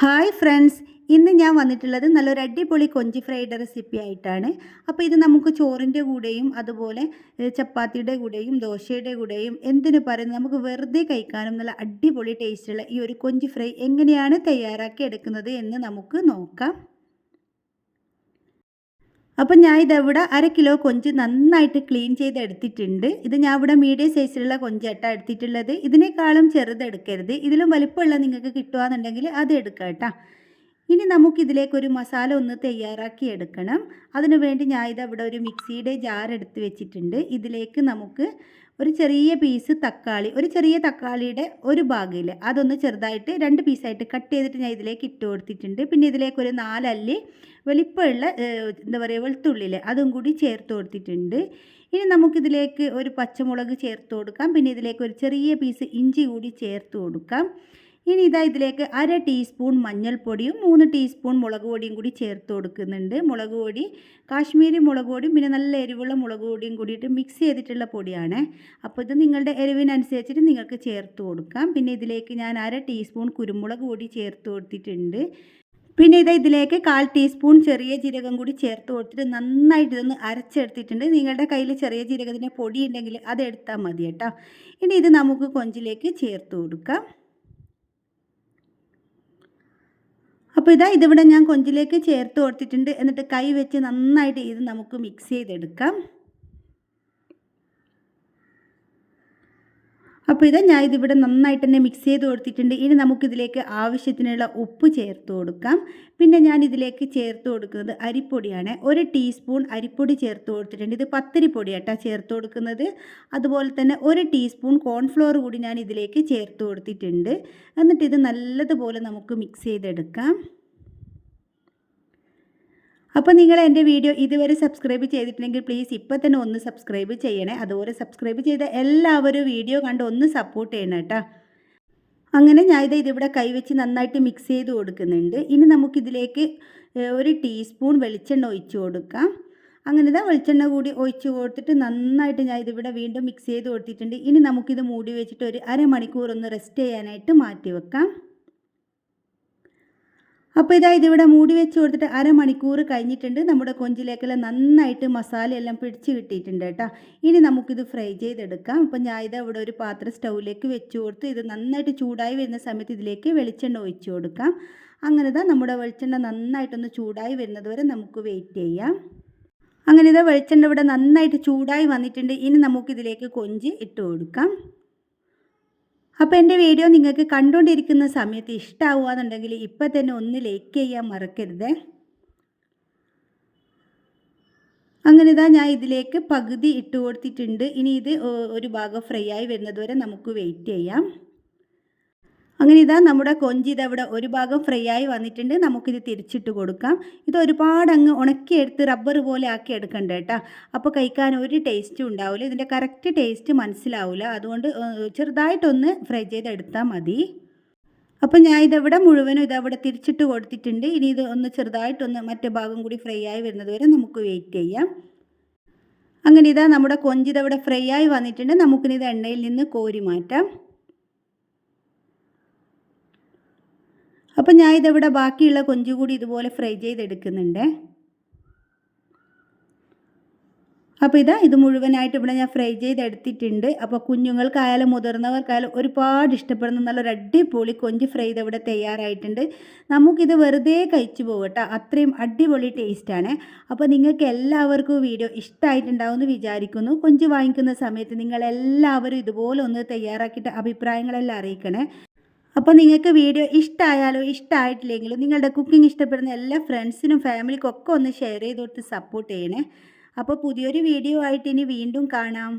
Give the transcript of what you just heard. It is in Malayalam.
ഹായ് ഫ്രണ്ട്സ് ഇന്ന് ഞാൻ വന്നിട്ടുള്ളത് നല്ലൊരു അടിപൊളി കൊഞ്ചി ഫ്രൈഡ് റെസിപ്പി ആയിട്ടാണ്. അപ്പോൾ ഇത് നമുക്ക് ചോറിന്റെ കൂടെയും അതുപോലെ ചപ്പാത്തിയുടെ കൂടെയും ദോശയുടെ കൂടെയും എന്തിനു പറയുന്നത് നമുക്ക് വെറുതെ കഴിക്കാനും നല്ല അടിപൊളി ടേസ്റ്റുള്ള ഈ ഒരു കൊഞ്ചി ഫ്രൈ എങ്ങനെയാണ് തയ്യാറാക്കി എടുക്കുന്നത് എന്ന് നമുക്ക് നോക്കാം. അപ്പം ഞാൻ ഇതവിടെ അര കിലോ കൊഞ്ച് നന്നായിട്ട് ക്ലീൻ ചെയ്ത് എടുത്തിട്ടുണ്ട്. ഇത് ഞാൻ ഇവിടെ മീഡിയം സൈസിലുള്ള കൊഞ്ചാട്ടാണ് എടുത്തിട്ടുള്ളത്. ഇതിനേക്കാളും ചെറുതെടുക്കരുത്. ഇതിലും വലിപ്പമുള്ള നിങ്ങൾക്ക് കിട്ടുകയെന്നുണ്ടെങ്കിൽ അത് എടുക്കാം കേട്ടോ ഇനി നമുക്കിതിലേക്കൊരു മസാല ഒന്ന് തയ്യാറാക്കി എടുക്കണം. അതിനുവേണ്ടി ഞാൻ ഇതവിടെ ഒരു മിക്സിയുടെ ജാർ എടുത്ത് വെച്ചിട്ടുണ്ട്. ഇതിലേക്ക് നമുക്ക് ഒരു ചെറിയ പീസ് തക്കാളി ഒരു ചെറിയ തക്കാളിയുടെ ഒരു ഭാഗയിൽ അതൊന്ന് ചെറുതായിട്ട് രണ്ട് പീസായിട്ട് കട്ട് ചെയ്തിട്ട് ഞാൻ ഇതിലേക്ക് ഇട്ട് കൊടുത്തിട്ടുണ്ട്. പിന്നെ ഇതിലേക്ക് ഒരു നാലല്ലി വലിപ്പമുള്ള എന്താ പറയുക വെളുത്തുള്ളിൽ അതും കൂടി ചേർത്ത് കൊടുത്തിട്ടുണ്ട്. ഇനി നമുക്കിതിലേക്ക് ഒരു പച്ചമുളക് ചേർത്ത് കൊടുക്കാം. പിന്നെ ഇതിലേക്ക് ഒരു ചെറിയ പീസ് ഇഞ്ചി കൂടി ചേർത്ത് കൊടുക്കാം. ഇനി ഇതാ ഇതിലേക്ക് അര ടീസ്പൂൺ മഞ്ഞൾപ്പൊടിയും മൂന്ന് ടീസ്പൂൺ മുളക് പൊടിയും കൂടി ചേർത്ത് കൊടുക്കുന്നുണ്ട്. മുളക് പൊടി കാശ്മീരി മുളക് പൊടിയും പിന്നെ നല്ല എരിവുള്ള മുളക് പൊടിയും കൂടിയിട്ട് മിക്സ് ചെയ്തിട്ടുള്ള പൊടിയാണ്. അപ്പോൾ ഇത് നിങ്ങളുടെ എരിവിനനുസരിച്ചിട്ട് നിങ്ങൾക്ക് ചേർത്ത് കൊടുക്കാം. പിന്നെ ഇതിലേക്ക് ഞാൻ അര ടീസ്പൂൺ കുരുമുളക് പൊടി ചേർത്ത് കൊടുത്തിട്ടുണ്ട്. പിന്നെ ഇത് ഇതിലേക്ക് കാൽ ടീസ്പൂൺ ചെറിയ ജീരകം കൂടി ചേർത്ത് കൊടുത്തിട്ട് നന്നായിട്ട് ഇതൊന്ന് അരച്ചെടുത്തിട്ടുണ്ട്. നിങ്ങളുടെ കയ്യിൽ ചെറിയ ജീരകത്തിന്റെ പൊടി ഉണ്ടെങ്കിൽ അത് എടുത്താൽ മതി കേട്ടോ. ഇനി ഇത് നമുക്ക് കൊഞ്ചിലേക്ക് ചേർത്ത് കൊടുക്കാം. അപ്പോൾ ഇതാ ഇതിവിടെ ഞാൻ കൊഞ്ചിലേക്ക് ചേർത്ത് കൊടുത്തിട്ടുണ്ട്. എന്നിട്ട് കൈ വെച്ച് നന്നായിട്ട് ഇത് നമുക്ക് മിക്സ് ചെയ്തെടുക്കാം. അപ്പോൾ ഇതാ ഞാൻ ഇതിവിടെ നന്നായിട്ട് തന്നെ മിക്സ് ചെയ്ത് കൊടുത്തിട്ടുണ്ട്. ഇനി നമുക്കിതിലേക്ക് ആവശ്യത്തിനുള്ള ഉപ്പ് ചേർത്ത് കൊടുക്കാം. പിന്നെ ഞാൻ ഇതിലേക്ക് ചേർത്ത് കൊടുക്കുന്നത് അരിപ്പൊടിയാണ്. ഒരു ടീസ്പൂൺ അരിപ്പൊടി ചേർത്ത് കൊടുത്തിട്ടുണ്ട്. ഇത് പത്തിരി പൊടിയാട്ടോ ചേർത്ത് കൊടുക്കുന്നത്. അതുപോലെ തന്നെ ഒരു ടീസ്പൂൺ കോൺഫ്ലോർ കൂടി ഞാൻ ഇതിലേക്ക് ചേർത്ത് കൊടുത്തിട്ടുണ്ട്. എന്നിട്ട് ഇത് നല്ലതുപോലെ നമുക്ക് മിക്സ് ചെയ്തെടുക്കാം. അപ്പോൾ നിങ്ങൾ എന്റെ വീഡിയോ ഇതുവരെ സബ്സ്ക്രൈബ് ചെയ്തിട്ടുണ്ടെങ്കിൽ പ്ലീസ് ഇപ്പോൾ തന്നെ ഒന്ന് സബ്സ്ക്രൈബ് ചെയ്യണേ. അതുപോലെ സബ്സ്ക്രൈബ് ചെയ്ത എല്ലാവരും വീഡിയോ കണ്ട് ഒന്ന് സപ്പോർട്ട് ചെയ്യണം കേട്ടോ അങ്ങനെ ഞാൻ ഇത് ഇതിവിടെ കൈവച്ച് നന്നായിട്ട് മിക്സ് ചെയ്ത് കൊടുക്കുന്നുണ്ട്. ഇനി നമുക്കിതിലേക്ക് ഒരു ടീസ്പൂൺ വെളിച്ചെണ്ണ ഒഴിച്ച് കൊടുക്കാം. അങ്ങനെ ഇതാ വെളിച്ചെണ്ണ കൂടി ഒഴിച്ച് കൊടുത്തിട്ട് നന്നായിട്ട് ഞാൻ ഇതിവിടെ വീണ്ടും മിക്സ് ചെയ്ത് കൊടുത്തിട്ടുണ്ട്. ഇനി നമുക്കിത് മൂടി വെച്ചിട്ട് ഒരു അരമണിക്കൂർ ഒന്ന് റെസ്റ്റ് ചെയ്യാനായിട്ട് മാറ്റി വെക്കാം. അപ്പോൾ ഇതാ ഇതിവിടെ മൂടി വെച്ച് കൊടുത്തിട്ട് അരമണിക്കൂർ കഴിഞ്ഞിട്ടുണ്ട്. നമ്മുടെ കൊഞ്ചിലേക്കെല്ലാം നന്നായിട്ട് മസാലയെല്ലാം പിടിച്ച് കിട്ടിയിട്ടുണ്ട് കേട്ടോ. ഇനി നമുക്കിത് ഫ്രൈ ചെയ്തെടുക്കാം. അപ്പോൾ ഞാൻ ഇത് ഇവിടെ ഒരു പാത്രം സ്റ്റൗവിലേക്ക് വെച്ച് കൊടുത്ത് ഇത് നന്നായിട്ട് ചൂടായി വരുന്ന സമയത്ത് ഇതിലേക്ക് വെളിച്ചെണ്ണ ഒഴിച്ച് കൊടുക്കാം. അങ്ങനെ ഇതാ നമ്മുടെ വെളിച്ചെണ്ണ നന്നായിട്ടൊന്ന് ചൂടായി വരുന്നത് വരെ നമുക്ക് വെയിറ്റ് ചെയ്യാം. അങ്ങനെ ഇതാ വെളിച്ചെണ്ണ ഇവിടെ നന്നായിട്ട് ചൂടായി വന്നിട്ടുണ്ട്. ഇനി നമുക്കിതിലേക്ക് കൊഞ്ച് ഇട്ട് കൊടുക്കാം. അപ്പോൾ എന്റെ വീഡിയോ നിങ്ങൾക്ക് കണ്ടുകൊണ്ടിരിക്കുന്ന സമയത്ത് ഇഷ്ടമാവുകയെന്നുണ്ടെങ്കിൽ ഇപ്പം തന്നെ ഒന്ന് ലൈക്ക് ചെയ്യാൻ മറക്കരുത്. അങ്ങനെ ഇതാ ഞാൻ ഇതിലേക്ക് പകുതി ഇട്ട് കൊടുത്തിട്ടുണ്ട്. ഇനി ഇത് ഒരു ഭാഗം ഫ്രൈ ആയി വരുന്നതുവരെ നമുക്ക് വെയിറ്റ് ചെയ്യാം. അങ്ങനെ ഇതാ നമ്മുടെ കൊഞ്ചി ഇതവിടെ ഒരു ഭാഗം ഫ്രൈ ആയി വന്നിട്ടുണ്ട്. നമുക്കിത് തിരിച്ചിട്ട് കൊടുക്കാം. ഇത് ഒരുപാട് അങ്ങ് ഉണക്കിയെടുത്ത് റബ്ബർ പോലെ ആക്കി എടുക്കണ്ട കേട്ടോ. അപ്പോൾ കഴിക്കാൻ ഒരു ടേസ്റ്റും ഉണ്ടാവില്ല ഇതിന്റെ കറക്റ്റ് ടേസ്റ്റ് മനസ്സിലാവില്ല അതുകൊണ്ട് ചെറുതായിട്ടൊന്ന് ഫ്രൈ ചെയ്തെടുത്താൽ മതി. അപ്പോൾ ഞാൻ ഇതവിടെ മുഴുവനും ഇതവിടെ തിരിച്ചിട്ട് കൊടുത്തിട്ടുണ്ട്. ഇനി ഇത് ഒന്ന് ചെറുതായിട്ടൊന്ന് മറ്റേ ഭാഗം കൂടി ഫ്രൈ ആയി വരുന്നത് വരെ നമുക്ക് വെയിറ്റ് ചെയ്യാം. അങ്ങനെ ഇതാ നമ്മുടെ കൊഞ്ചിതവിടെ ഫ്രൈ ആയി വന്നിട്ടുണ്ട്. നമുക്കിനി ഇത് എണ്ണയിൽ നിന്ന് കോരി മാറ്റാം. അപ്പം ഞാൻ ഇതിവിടെ ബാക്കിയുള്ള കൊഞ്ചു കൂടി ഇതുപോലെ ഫ്രൈ ചെയ്തെടുക്കുന്നുണ്ട്. അപ്പോൾ ഇതാ ഇത് മുഴുവനായിട്ട് ഇവിടെ ഞാൻ ഫ്രൈ ചെയ്തെടുത്തിട്ടുണ്ട്. അപ്പോൾ കുഞ്ഞുങ്ങൾക്കായാലും മുതിർന്നവർക്കായാലും ഒരുപാട് ഇഷ്ടപ്പെടുന്ന നല്ലൊരു അടിപൊളി കൊഞ്ച് ഫ്രൈ ഇവിടെ തയ്യാറായിട്ടുണ്ട്. നമുക്കിത് വെറുതെ കഴിച്ചു പോകട്ടെ. അത്രയും അടിപൊളി ടേസ്റ്റാണ്. അപ്പോൾ നിങ്ങൾക്ക് എല്ലാവർക്കും വീഡിയോ ഇഷ്ടമായിട്ടുണ്ടാവും എന്ന് വിചാരിക്കുന്നു. കൊഞ്ച് വാങ്ങിക്കുന്ന സമയത്ത് നിങ്ങളെല്ലാവരും ഇതുപോലെ ഒന്ന് തയ്യാറാക്കിയിട്ട് അഭിപ്രായങ്ങളെല്ലാം അറിയിക്കണേ. അപ്പോൾ നിങ്ങൾക്ക് വീഡിയോ ഇഷ്ടമായാലോ ഇഷ്ടമായിട്ടില്ലെങ്കിലും നിങ്ങളുടെ കുക്കിംഗ് ഇഷ്ടപ്പെടുന്ന എല്ലാ ഫ്രണ്ട്സിനും ഫാമിലിക്കും ഒക്കെ ഒന്ന് ഷെയർ ചെയ്ത് കൊടുത്ത് സപ്പോർട്ട് ചെയ്യണേ. അപ്പോൾ പുതിയൊരു വീഡിയോ ആയിട്ട് ഇനി വീണ്ടും കാണാം.